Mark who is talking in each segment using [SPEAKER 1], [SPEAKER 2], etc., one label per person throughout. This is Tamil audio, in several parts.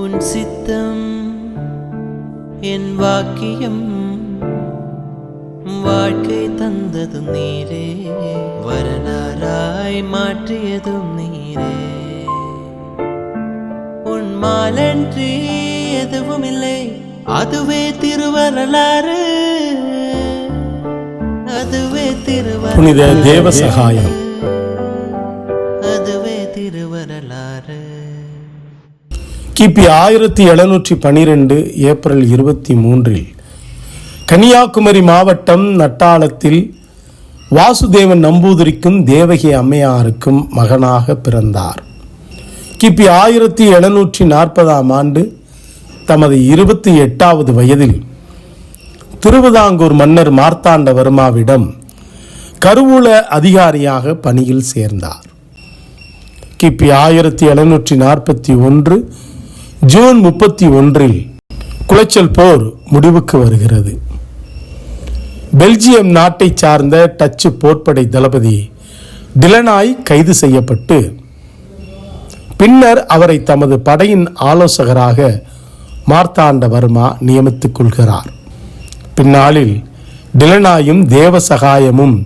[SPEAKER 1] உன் சித்தம் என் வாக்கியம் வாழ்க்கை தந்ததும் நீரே. வரலாறாய் மாற்றியதும் நீரே. உன் மாலன்றி எதுவும் இல்லை அதுவே திருவரலாறு. அதுவே திருவரலாறு
[SPEAKER 2] புனித தேவ கிபி ஆயிரத்தி எழுநூற்றி பனிரெண்டு ஏப்ரல் இருபத்தி மூன்றில் கன்னியாகுமரி மாவட்டம் நட்டாளத்தில் வாசுதேவன் நம்பூதிரிக்கும் தேவகி அம்மையாருக்கும் மகனாக பிறந்தார். கிபி ஆயிரத்தி எழுநூற்றி நாற்பதாம் ஆண்டு தமது இருபத்தி எட்டாவது வயதில் திருவிதாங்கூர் மன்னர் மார்த்தாண்டவர்மாவிடம் கருவூல அதிகாரியாக பணியில் சேர்ந்தார். கிபி ஆயிரத்தி எழுநூற்றி நாற்பத்தி ஒன்று ஜூன் முப்பத்தி ஒன்றில் குளச்சல் போர் முடிவுக்கு வருகிறது. பெல்ஜியம் நாட்டை சார்ந்த டச்சு போர்ப்படை தளபதி டிலனாய் கைது செய்யப்பட்டு பின்னர் அவரை தமது படையின் ஆலோசகராக மார்த்தாண்டவர்மா நியமித்துக் கொள்கிறார். பின்னாளில் டிலனாயும் தேவசகாயமும்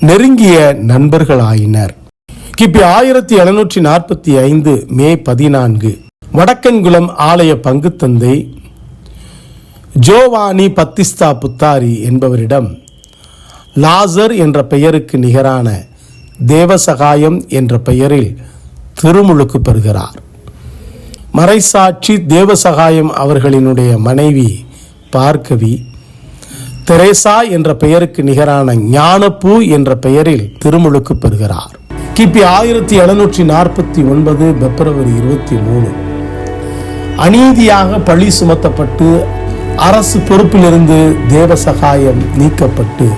[SPEAKER 2] நெருங்கிய நண்பர்களாயினர். கிபி ஆயிரத்தி எழுநூற்றி நாற்பத்தி ஐந்து மே பதினான்கு வடக்கன்குளம் ஆலய பங்குத்தந்தை ஜோவானி பத்திஸ்தா புத்தாரி என்பவரிடம் லாசர் என்ற பெயருக்கு நிகரான தேவசகாயம் என்ற பெயரில் திருமுழுக்கு பெறுகிறார். மறைசாட்சி தேவசகாயம் அவர்களினுடைய மனைவி பார்க்கவி தெரேசா என்ற பெயருக்கு நிகரான ஞானப்பூ என்ற பெயரில் திருமுழுக்கு பெறுகிறார். கிபி ஆயிரத்தி எழுநூற்றி நாற்பத்தி ஒன்பது பிப்ரவரி இருபத்தி மூணு. அநீதியாக பழி சுமத்தப்பட்டு அரசு பொறுப்பிலிருந்து தேவசகாயம் நீக்கப்பட்டு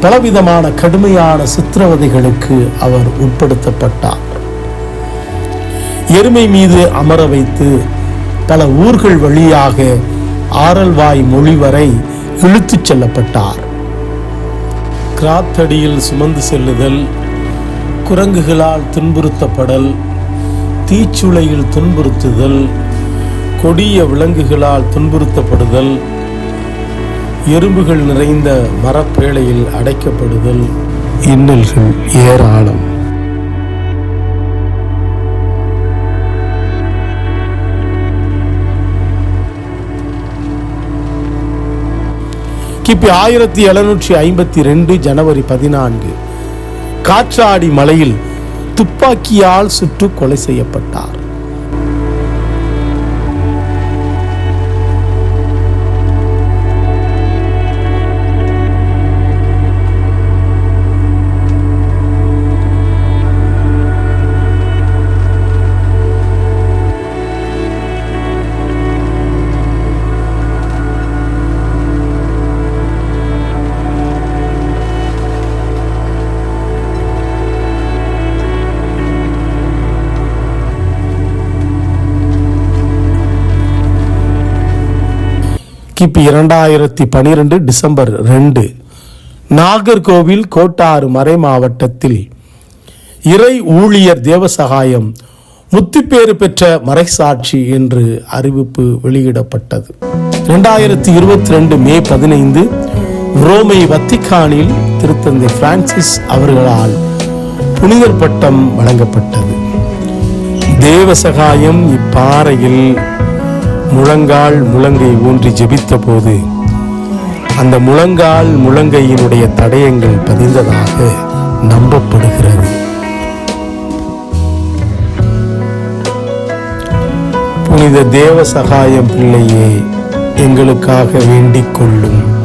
[SPEAKER 2] பலவிதமான கடுமையான சித்திரவதைகளுக்கு அவர் உட்படுத்தப்பட்டார். எருமை மீது அமர வைத்து பல ஊர்கள் வழியாக ஆரல்வாய் மொழி வரை இழுத்துச் செல்லப்பட்டார். கிராத்தடியில் சுமந்து செல்லுதல் குரங்குகளால் துன்புறுத்தப்படல் தீச்சுளையில் துன்புறுத்துதல் கொடிய விலங்குகளால் துன்புறுத்தப்படுதல் எறும்புகள் நிறைந்த மரப்பேழையில் அடைக்கப்படுதல். இன்னல்கள் ஏராளம். கிபி ஆயிரத்தி எழுநூற்றி ஐம்பத்தி ரெண்டு ஜனவரி பதினான்கு காற்றாடி மலையில் துப்பாக்கியால் சுட்டு கொலை செய்யப்பட்டார். கிபி இரண்டாயிரத்தி பனிரெண்டு டிசம்பர் ரெண்டு. நாகர்கோவில் கோட்டாறு மறை மாவட்டத்தில் இறை ஊழியர் தேவசகாயம் முத்திப்பேறு பெற்ற மறைசாட்சி என்று அறிவிப்பு வெளியிடப்பட்டது. இரண்டாயிரத்தி இருபத்தி ரெண்டு மே பதினைந்து ரோமை வத்திக்கானில் திருத்தந்தை பிரான்சிஸ் அவர்களால் புனிதர் பட்டம் வழங்கப்பட்டது. தேவசகாயம் இப்பாறையில் முழங்கால் முழங்கை ஊன்றி ஜெபித்த போது அந்த முழங்கால் முழங்கையினுடைய தடயங்கள் பதிந்ததாக நம்பப்படுகிறது. புனித தேவ சகாயம் பிள்ளையே எங்களுக்காக வேண்டிக் கொள்ளும்.